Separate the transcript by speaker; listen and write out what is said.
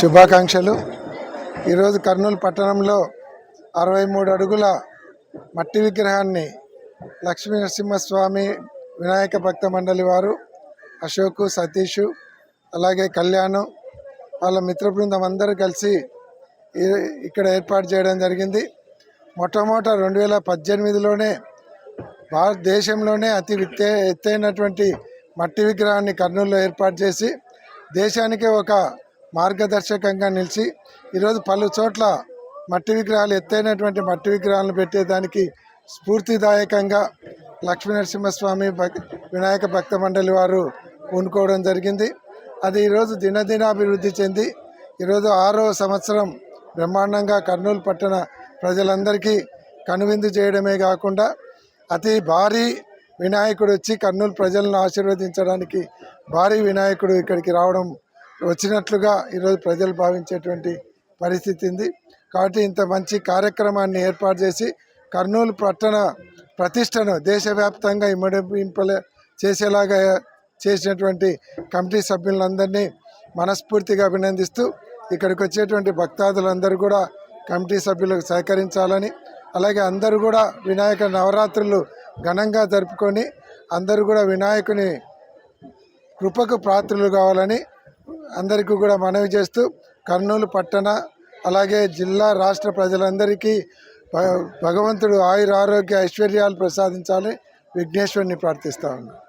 Speaker 1: శుభాకాంక్షలు. ఈరోజు కర్నూలు పట్టణంలో అరవై మూడు అడుగుల మట్టి విగ్రహాన్ని లక్ష్మీ నరసింహస్వామి వినాయక భక్త మండలి వారు అశోకు సతీషు అలాగే కళ్యాణ్ వాళ్ళ మిత్ర బృందం అందరూ కలిసి ఇక్కడ ఏర్పాటు చేయడం జరిగింది. మొట్టమొదట రెండు వేల పద్దెనిమిదిలోనే భారతదేశంలోనే అతి విత్తే ఎత్తైనటువంటి మట్టి విగ్రహాన్ని కర్నూలులో ఏర్పాటు చేసి దేశానికే ఒక మార్గదర్శకంగా నిలిచి ఈరోజు పలు చోట్ల మట్టి విగ్రహాలు ఎత్తైనటువంటి మట్టి విగ్రహాలను పెట్టేదానికి స్ఫూర్తిదాయకంగా లక్ష్మీ నరసింహస్వామి వినాయక భక్త మండలి వారు పూనుకోవడం జరిగింది. అది ఈరోజు దినదినాభివృద్ధి చెంది ఈరోజు ఆరో సంవత్సరం బ్రహ్మాండంగా కర్నూలు పట్టణ ప్రజలందరికీ కనువిందు చేయడమే కాకుండా అతి భారీ వినాయకుడు వచ్చి కర్నూలు ప్రజలను ఆశీర్వదించడానికి భారీ వినాయకుడు ఇక్కడికి రావడం వచ్చినట్లుగా ఈరోజు ప్రజలు భావించేటువంటి పరిస్థితి ఉంది. కాబట్టి ఇంత మంచి కార్యక్రమాన్ని ఏర్పాటు చేసి కర్నూలు పట్టణ ప్రతిష్టను దేశవ్యాప్తంగా ఇమ్మడింపలే చేసేలాగా చేసినటువంటి కమిటీ సభ్యులందరినీ మనస్ఫూర్తిగా అభినందిస్తూ ఇక్కడికి వచ్చేటువంటి భక్తాదులందరూ కూడా కమిటీ సభ్యులకు సహకరించాలని అలాగే అందరూ కూడా వినాయక నవరాత్రులు ఘనంగా జరుపుకొని అందరూ కూడా వినాయకుని కృపకు పాత్రులు కావాలని అందరికీ కూడా మనవి చేస్తూ కర్నూలు పట్టణ అలాగే జిల్లా రాష్ట్ర ప్రజలందరికీ భగవంతుడు ఆయుర ఆరోగ్య ఐశ్వర్యాలు ప్రసాదించాలని విఘ్నేశ్వరుని ప్రార్థిస్తా ఉన్నాను